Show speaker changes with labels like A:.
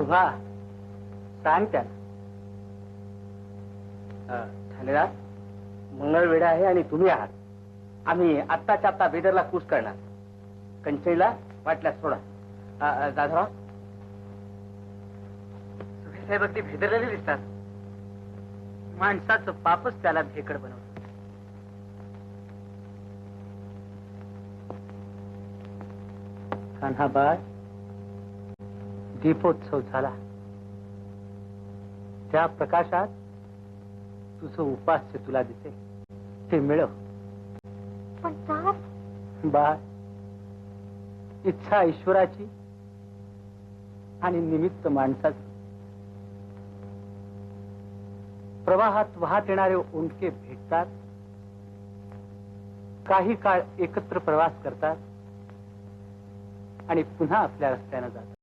A: सुभा सांग त्याला. अ, ठाणेदार मंगळवेढा आहे आणि तुम्ही आहात. आम्ही आत्ताच्या आत्ता बेदरला कूच करणार. कंचईला वाटल्यास सोडा. अ, साहेब अगदी भेदरलेले दिसतात. माणसाचं पापच त्याला भेकड बनवत कान्हाबाळ दीपोत्सव झाला. त्या प्रकाशात तुझं उपास्य तुला दिसेल ते मिळव. बाळ इच्छा ईश्वराची आणि निमित्त माणसाचं. प्रवाहात वाहत येणारे ओंडके भेटतात. काही काळ एकत्र प्रवास करतात आणि पुन्हा आपल्या रस्त्यानं जातात.